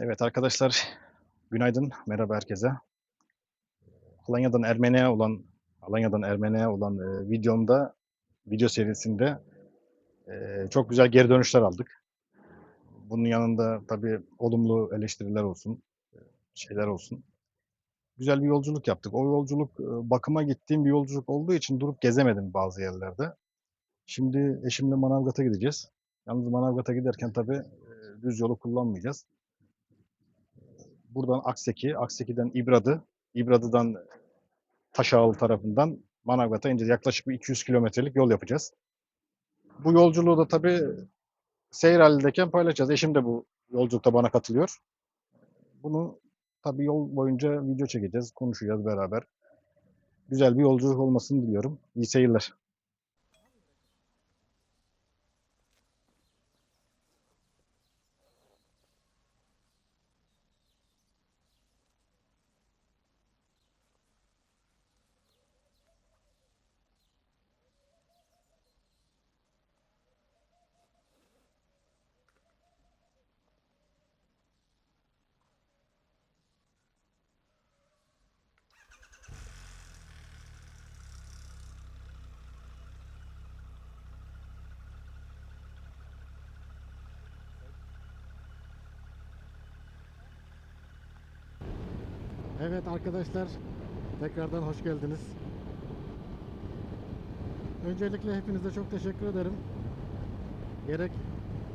Evet arkadaşlar, günaydın, merhaba herkese. Alanya'dan Ermeni'ye olan Alanya'dan Ermeni'ye olan, eee, videomda, video serisinde, eee, çok güzel geri dönüşler aldık. Bunun yanında tabii olumlu eleştiriler olsun, eee, şeyler olsun. Güzel bir yolculuk yaptık. O yolculuk, ııı, bakıma gittiğim bir yolculuk olduğu için durup gezemedim bazı yerlerde. Şimdi eşimle Manavgat'a gideceğiz. Yalnız Manavgat'a giderken tabii, eee, düz yolu kullanmayacağız. Buradan Akseki, Akseki'den İbradı, İbradı'dan Taşağıl tarafından Manavgat'a ineceğiz. Yaklaşık bir 200 kilometrelik yol yapacağız. Bu yolculuğu da tabii seyir halindeyken paylaşacağız. Eşim de bu yolculukta bana katılıyor. Bunu tabii yol boyunca video çekeceğiz, konuşacağız beraber. Güzel bir yolculuk olmasını diliyorum. İyi seyirler. Evet arkadaşlar, tekrardan hoş geldiniz. Öncelikle hepinize çok teşekkür ederim. Gerek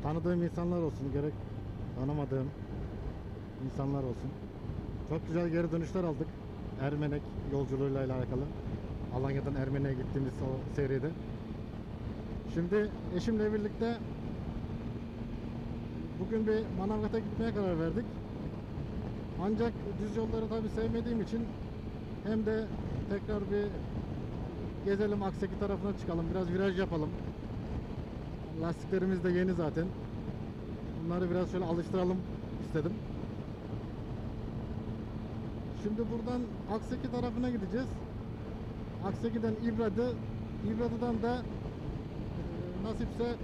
tanıdığım insanlar olsun, gerek tanımadığım insanlar olsun. Çok güzel geri dönüşler aldık. Ermenek yolculuğuyla alakalı. Alanya'dan Ermenek'e gittiğimiz o seride. Şimdi eşimle birlikte bugün bir Manavgat'a gitmeye karar verdik. Ancak düz yolları tabi sevmediğim için hem de tekrar bir gezelim Akseki tarafına çıkalım. Biraz viraj yapalım. Lastiklerimiz de yeni zaten. Bunları biraz şöyle alıştıralım istedim. Şimdi buradan Akseki tarafına gideceğiz. Akseki'den İbradı, İbradı'dan da e, nasipse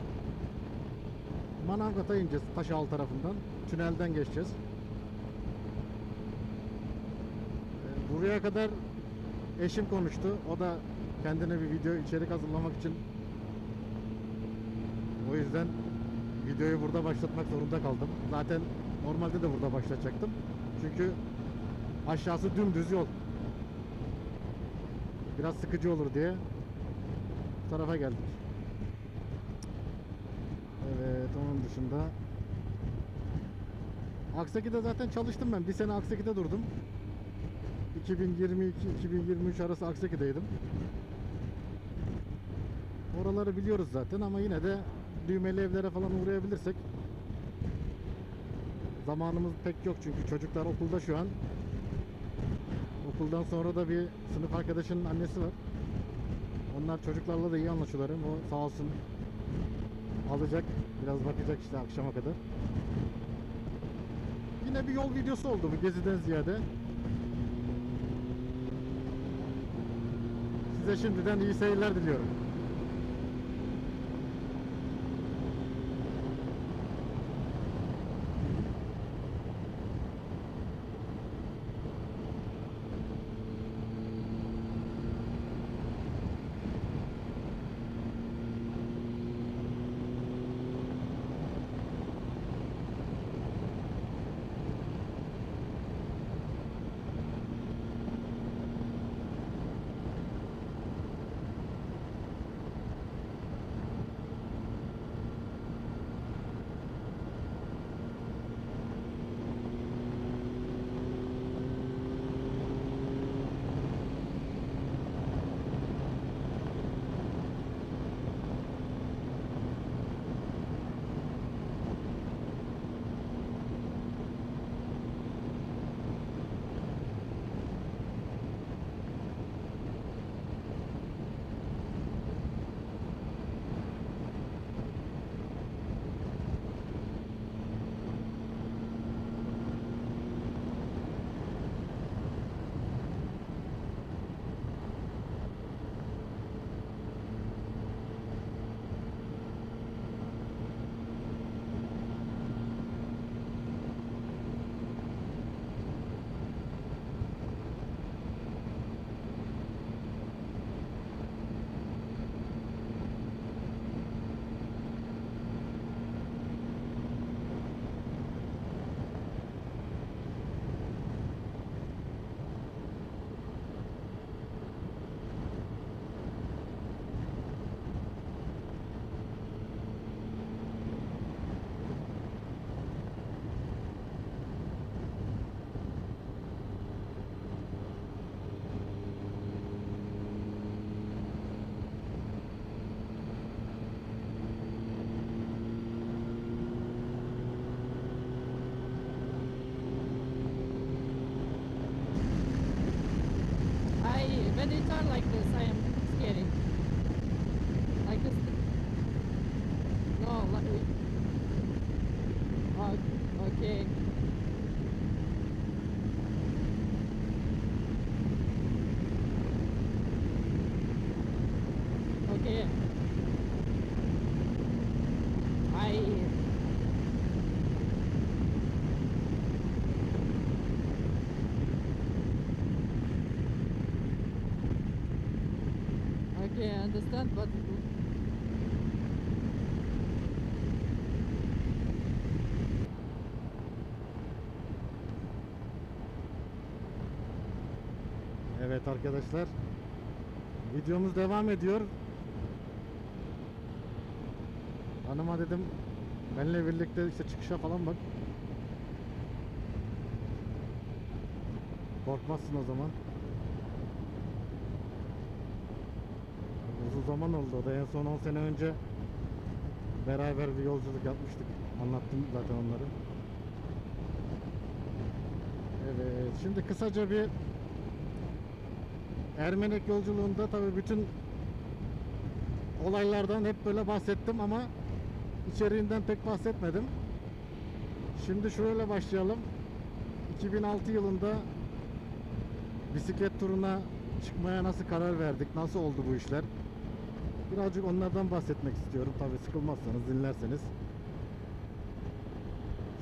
Manavgat'a ineceğiz Taşağıl tarafından. Tünelden geçeceğiz. Buraya kadar eşim konuştu. O da kendine bir video içerik hazırlamak için o yüzden videoyu burada başlatmak zorunda kaldım. Zaten normalde de burada başlatacaktım. Çünkü aşağısı dümdüz yol. Biraz sıkıcı olur diye bu tarafa geldik. Evet onun dışında Akseki'de zaten çalıştım ben. Bir sene Akseki'de durdum. 2022-2023 arası Akseki'deydim. Oraları biliyoruz zaten ama yine de düğmeli evlere falan uğrayabilirsek zamanımız pek yok çünkü çocuklar okulda şu an. Okuldan sonra da bir sınıf arkadaşının annesi var. Onlar çocuklarla da iyi anlaşıyorlar. O sağ olsun alacak. Biraz bakacak işte akşama kadar. Yine bir yol videosu oldu bu geziden ziyade. Size şimdiden iyi seyirler diliyorum. but it's not like this. Understand, but Evet arkadaşlar. Videomuz devam ediyor. Hanıma dedim benimle birlikte işte çıkışa falan bak. Korkmazsın o zaman. Uzun zaman oldu. O da en son 10 sene önce beraber bir yolculuk yapmıştık. Anlattım zaten onları. Evet. Şimdi kısaca bir Ermenek yolculuğunda tabii bütün olaylardan hep böyle bahsettim ama içeriğinden pek bahsetmedim. Şimdi şöyle başlayalım. 2006 yılında bisiklet turuna çıkmaya nasıl karar verdik? Nasıl oldu bu işler? Birazcık onlardan bahsetmek istiyorum. Tabii sıkılmazsanız dinlerseniz.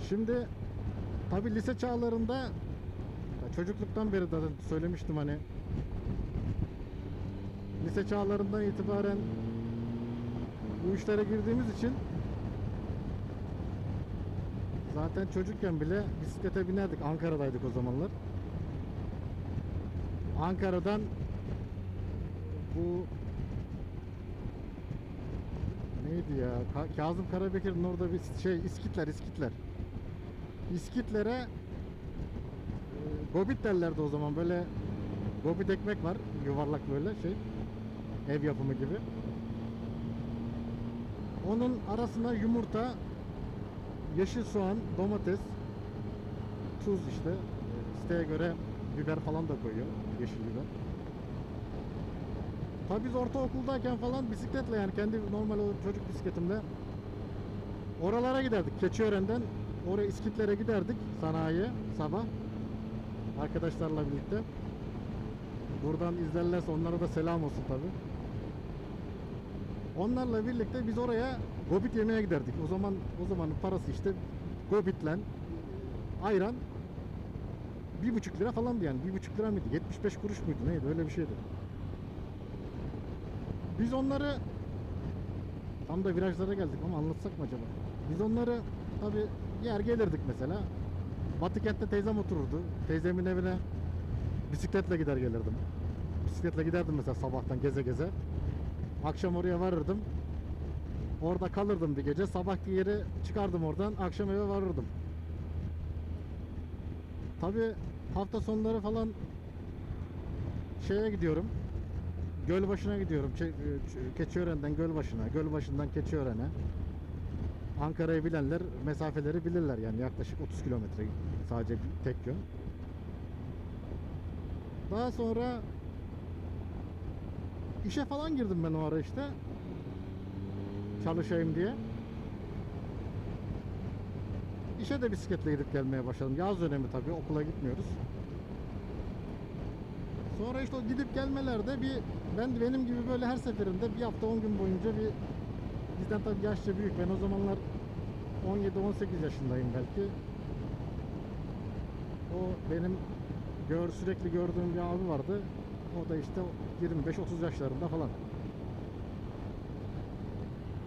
Şimdi tabii lise çağlarında çocukluktan beri zaten söylemiştim hani lise çağlarından itibaren bu işlere girdiğimiz için zaten çocukken bile bisiklete binerdik. Ankara'daydık o zamanlar. Ankara'dan bu neydi ya? Ka- Kazım Karabekir'in orada bir şey İskitler, İskitler. İskitlere e, gobit derlerdi o zaman böyle gobit ekmek var yuvarlak böyle şey ev yapımı gibi. Onun arasına yumurta, yeşil soğan, domates, tuz işte. e, isteğe göre biber falan da koyuyor. Yeşil biber. Tabii biz ortaokuldayken falan bisikletle yani kendi normal çocuk bisikletimle oralara giderdik. Keçiören'den oraya İskitlere giderdik sanayiye sabah arkadaşlarla birlikte. Buradan izlerlerse onlara da selam olsun tabi. Onlarla birlikte biz oraya gobit yemeye giderdik. O zaman o zamanın parası işte gobitle ayran bir buçuk lira falandı yani. Bir buçuk lira mıydı? 75 kuruş muydu? Neydi? Öyle bir şeydi. Biz onları tam da virajlara geldik ama anlatsak mı acaba? Biz onları tabi yer gelirdik mesela. Batı kentte teyzem otururdu. Teyzemin evine bisikletle gider gelirdim. Bisikletle giderdim mesela sabahtan geze geze. Akşam oraya varırdım. Orada kalırdım bir gece. Sabah yeri çıkardım oradan. Akşam eve varırdım. Tabi hafta sonları falan şeye gidiyorum. Gölbaşı'na gidiyorum. Ç- Keçiören'den Gölbaşı'na, Gölbaşı'ndan Keçiören'e. Ankara'yı bilenler mesafeleri bilirler yani yaklaşık 30 kilometre sadece tek yön. Daha sonra işe falan girdim ben o ara işte. Çalışayım diye. İşe de bisikletle gidip gelmeye başladım. Yaz dönemi tabii okula gitmiyoruz. Sonra işte o gidip gelmelerde bir ben benim gibi böyle her seferinde bir hafta 10 gün boyunca bir bizden tabii yaşça büyük. Ben o zamanlar 17-18 yaşındayım belki. O benim gör sürekli gördüğüm bir abi vardı. O da işte 25-30 yaşlarında falan.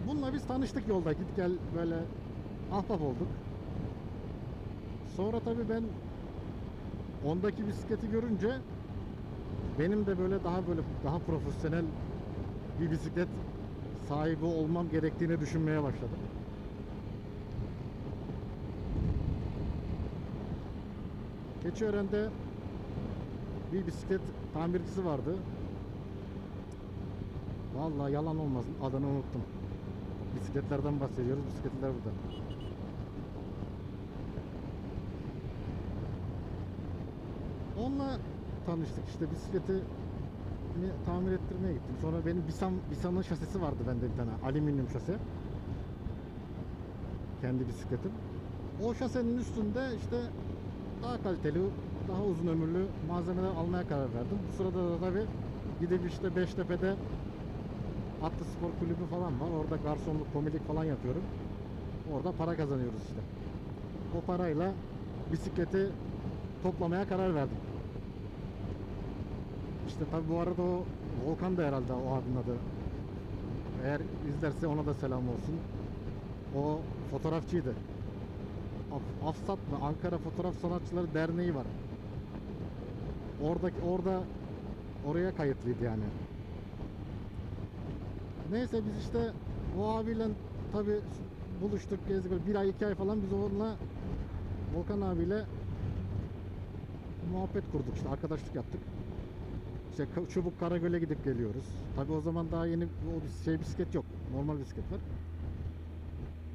Bununla biz tanıştık yolda. Git gel böyle ahbap olduk. Sonra tabii ben ondaki bisikleti görünce benim de böyle daha böyle daha profesyonel bir bisiklet sahibi olmam gerektiğini düşünmeye başladım. Keçiören'de bir bisiklet tamircisi vardı. Vallahi yalan olmasın adını unuttum. Bisikletlerden bahsediyoruz. Bisikletler burada. Onunla tanıştık işte bisikleti tamir ettirmeye gittim. Sonra benim Bisan, Bisan'ın şasisi vardı bende bir tane. Alüminyum şase. Kendi bisikletim. O şasenin üstünde işte daha kaliteli, daha uzun ömürlü malzemeler almaya karar verdim. Bu sırada da tabii gidip işte Beştepe'de Atlı Spor Kulübü falan var. Orada garsonluk, komilik falan yapıyorum. Orada para kazanıyoruz işte. O parayla bisikleti toplamaya karar verdim. İşte tabi bu arada o Volkan da herhalde o abinin adı. Eğer izlerse ona da selam olsun. O fotoğrafçıydı. Af- Afsat mı? Ankara Fotoğraf Sanatçıları Derneği var. Oradaki orada oraya kayıtlıydı yani. Neyse biz işte o abiyle tabi buluştuk gezdik bir ay iki ay falan biz onunla Volkan abiyle muhabbet kurduk işte arkadaşlık yaptık. İşte Çubuk Karagöl'e gidip geliyoruz. Tabi o zaman daha yeni o şey bisiklet yok. Normal bisiklet var.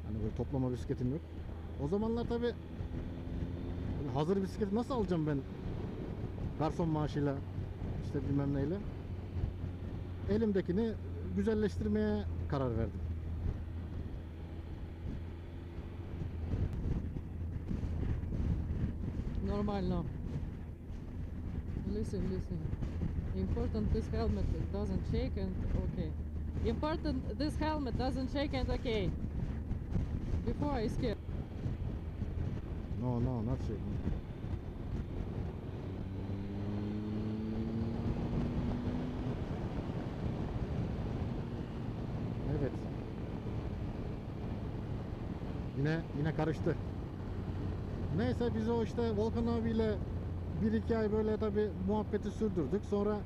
Hani böyle toplama bisikletim yok. O zamanlar tabi hazır bisikleti nasıl alacağım ben? Garson maaşıyla işte bilmem neyle. Elimdekini güzelleştirmeye karar verdim. Normal now. Listen, listen. Important this helmet doesn't shake and okay. Important this helmet doesn't shake and okay. Before I scared. No no not şey. Evet. Yine yine karıştı. Neyse biz o işte Volkan abiyle bir iki ay böyle tabi muhabbeti sürdürdük. Sonra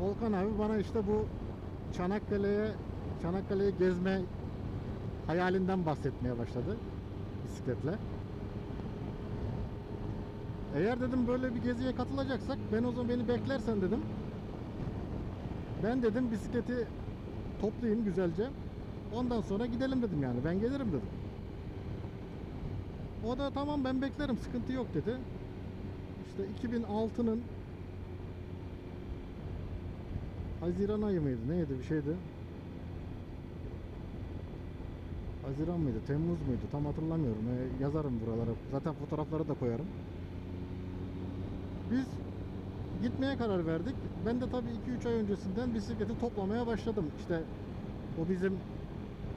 Volkan abi bana işte bu Çanakkale'ye Çanakkale'yi gezme hayalinden bahsetmeye başladı bisikletle. Eğer dedim böyle bir geziye katılacaksak ben o zaman beni beklersen dedim. Ben dedim bisikleti toplayayım güzelce. Ondan sonra gidelim dedim yani. Ben gelirim dedim. O da tamam ben beklerim sıkıntı yok dedi. İşte 2006'nın Haziran ayı mıydı? Neydi bir şeydi. Haziran mıydı? Temmuz muydu? Tam hatırlamıyorum. Ee, yazarım buralara. Zaten fotoğrafları da koyarım. Biz gitmeye karar verdik. Ben de tabii 2-3 ay öncesinden bisikleti toplamaya başladım. İşte o bizim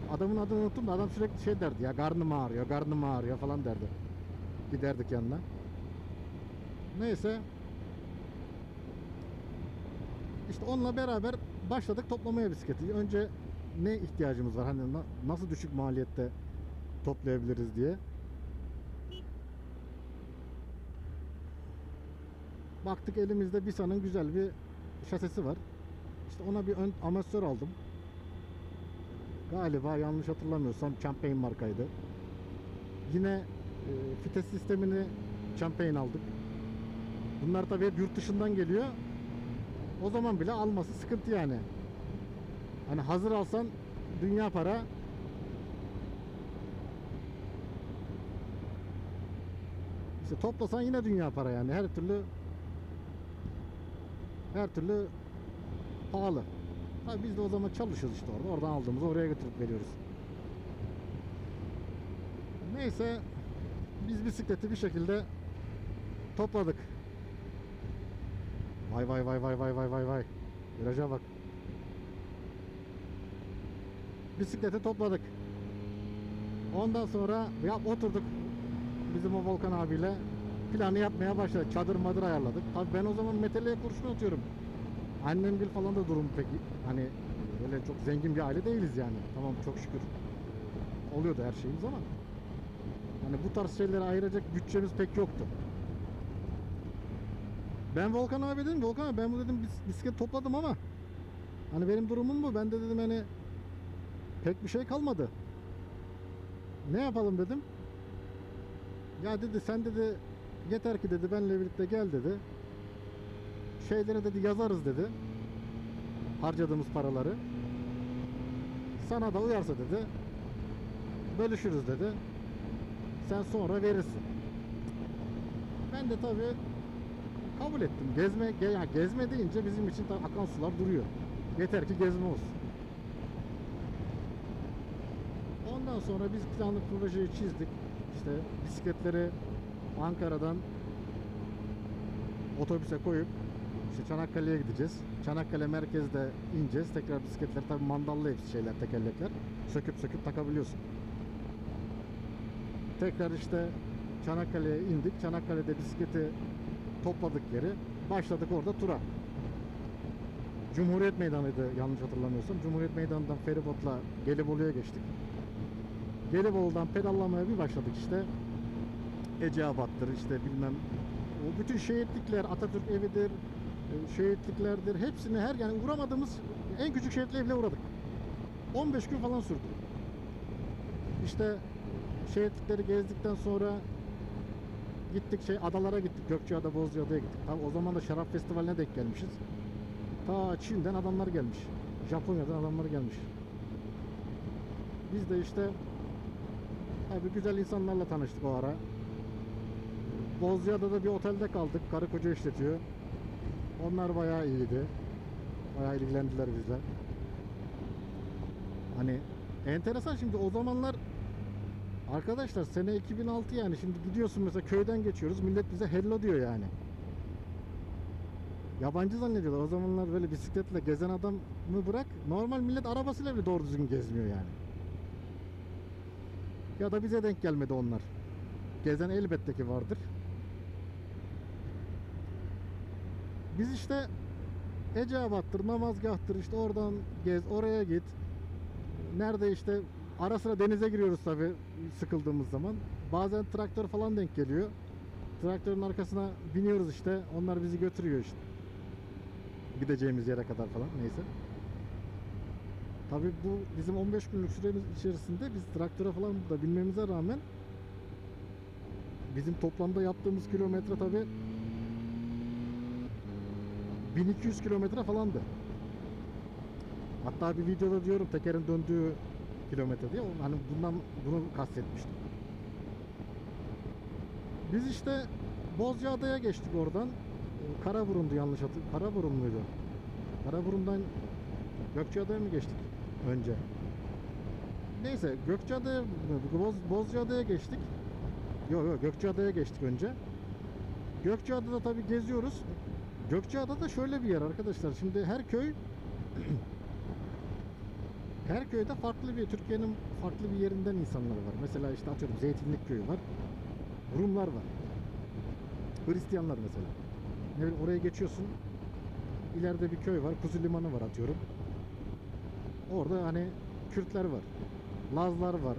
adamın adını unuttum da adam sürekli şey derdi ya karnım ağrıyor, karnım ağrıyor falan derdi. Giderdik yanına. Neyse. İşte onunla beraber başladık toplamaya bisikleti. Önce ne ihtiyacımız var? Hani na- nasıl düşük maliyette toplayabiliriz diye. Baktık elimizde Bisa'nın güzel bir şasisi var. İşte ona bir ön amatör aldım. Galiba yanlış hatırlamıyorsam Champagne markaydı. Yine e, vites sistemini Champagne aldık. Bunlar tabii hep yurt dışından geliyor. O zaman bile alması sıkıntı yani. Hani hazır alsan dünya para. İşte toplasan yine dünya para yani. Her türlü her türlü pahalı. Tabii biz de o zaman çalışıyoruz işte orada. Oradan aldığımızı oraya götürüp veriyoruz. Neyse biz bisikleti bir şekilde topladık. Vay vay vay vay vay vay vay vay. Viraja bak. Bisikleti topladık. Ondan sonra ya oturduk bizim o Volkan abiyle planı yapmaya başladık. Çadır madır ayarladık. Tabii ben o zaman metaleye kurşun atıyorum. Annem gül falan da durum pek hani böyle çok zengin bir aile değiliz yani. Tamam çok şükür oluyordu her şeyimiz ama hani bu tarz şeylere ayıracak bütçemiz pek yoktu. Ben Volkan abi dedim Volkan abi ben bu dedim bis- bisiklet topladım ama hani benim durumum bu. Ben de dedim hani pek bir şey kalmadı. Ne yapalım dedim. Ya dedi sen dedi yeter ki dedi benle birlikte gel dedi. Şeylere dedi yazarız dedi. Harcadığımız paraları. Sana da uyarsa dedi. Bölüşürüz dedi. Sen sonra verirsin. Ben de tabii kabul ettim. Gezme, ge- yani gezme deyince bizim için tabii akan sular duruyor. Yeter ki gezme olsun. Ondan sonra biz planlı projeyi çizdik. İşte bisikletleri Ankara'dan otobüse koyup işte Çanakkale'ye gideceğiz. Çanakkale merkezde ineceğiz. Tekrar bisikletler tabii mandallı hepsi şeyler, tekerlekler. Söküp söküp takabiliyorsun. Tekrar işte Çanakkale'ye indik. Çanakkale'de bisikleti topladık geri. Başladık orada tura. Cumhuriyet Meydanı'ydı yanlış hatırlamıyorsam. Cumhuriyet Meydanı'ndan feribotla Gelibolu'ya geçtik. Gelibolu'dan pedallamaya bir başladık işte. Eceabat'tır işte bilmem o bütün şehitlikler Atatürk evidir şehitliklerdir. Hepsini her yani uğramadığımız en küçük şehitliğe bile uğradık. 15 gün falan sürdü. İşte şehitlikleri gezdikten sonra gittik şey adalara gittik. Gökçeada Bozcaada'ya gittik. Tabi o zaman da şarap festivaline denk gelmişiz. Ta Çin'den adamlar gelmiş. Japonya'dan adamlar gelmiş. Biz de işte Abi güzel insanlarla tanıştık o ara. Bozcaada'da bir otelde kaldık. Karı koca işletiyor. Onlar bayağı iyiydi. Bayağı ilgilendiler bizle. Hani enteresan şimdi o zamanlar arkadaşlar sene 2006 yani şimdi gidiyorsun mesela köyden geçiyoruz millet bize hello diyor yani. Yabancı zannediyorlar. O zamanlar böyle bisikletle gezen adamı bırak normal millet arabasıyla bile doğru düzgün gezmiyor yani. Ya da bize denk gelmedi onlar. Gezen elbette ki vardır. Biz işte Eceabat'tır, namazgahtır işte oradan gez, oraya git. Nerede işte ara sıra denize giriyoruz tabi sıkıldığımız zaman. Bazen traktör falan denk geliyor. Traktörün arkasına biniyoruz işte. Onlar bizi götürüyor işte. Gideceğimiz yere kadar falan neyse. Tabii bu bizim 15 günlük süremiz içerisinde biz traktöre falan da binmemize rağmen bizim toplamda yaptığımız kilometre tabii 1200 kilometre falandı. Hatta bir videoda diyorum tekerin döndüğü kilometre diye hani bundan bunu kastetmiştim. Biz işte Bozcaada'ya geçtik oradan. Ee, Karaburun'du yanlış hatır. Karaburun muydu? Karaburun'dan Gökçeada'ya mı geçtik önce? Neyse Gökçeada'ya Boz, Bozcaada'ya geçtik. Yok yok Gökçeada'ya geçtik önce. Gökçeada'da tabii geziyoruz. Gökçeada'da şöyle bir yer arkadaşlar. Şimdi her köy her köyde farklı bir Türkiye'nin farklı bir yerinden insanlar var. Mesela işte atıyorum Zeytinlik köyü var. Rumlar var. Hristiyanlar mesela. Ne bileyim oraya geçiyorsun. İleride bir köy var. Kuzu limanı var atıyorum. Orada hani Kürtler var. Lazlar var.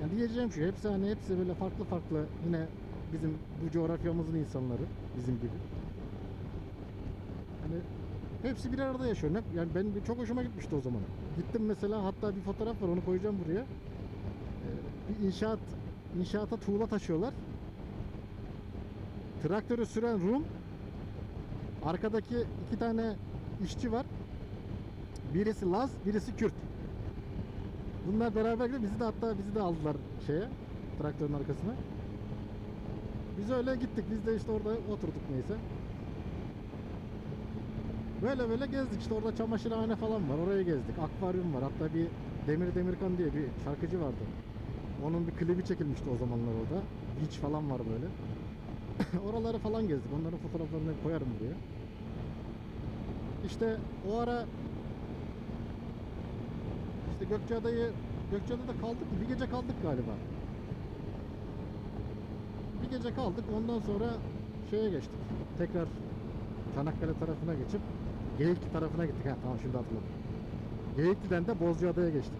Yani diyeceğim şu hepsi hani hepsi böyle farklı farklı yine bizim bu coğrafyamızın insanları bizim gibi. Hepsi bir arada yaşıyor. Yani ben çok hoşuma gitmişti o zaman. Gittim mesela hatta bir fotoğraf var onu koyacağım buraya. Ee, bir inşaat inşaata tuğla taşıyorlar. Traktörü süren Rum. Arkadaki iki tane işçi var. Birisi Laz, birisi Kürt. Bunlar beraber gidiyor. Bizi de hatta bizi de aldılar şeye, traktörün arkasına. Biz öyle gittik. Biz de işte orada oturduk neyse. Böyle böyle gezdik. İşte orada çamaşırhane falan var. Oraya gezdik. Akvaryum var. Hatta bir Demir Demirkan diye bir şarkıcı vardı. Onun bir klibi çekilmişti o zamanlar orada. Beach falan var böyle. Oraları falan gezdik. Onların fotoğraflarını koyarım buraya. İşte o ara işte Gökçeada'yı Gökçeada'da kaldık? Bir gece kaldık galiba. Bir gece kaldık. Ondan sonra şeye geçtik. Tekrar Çanakkale tarafına geçip Geyikli tarafına gittik. Ha tamam şimdi hatırladım. Geyikli'den de Bozcaada'ya geçtik.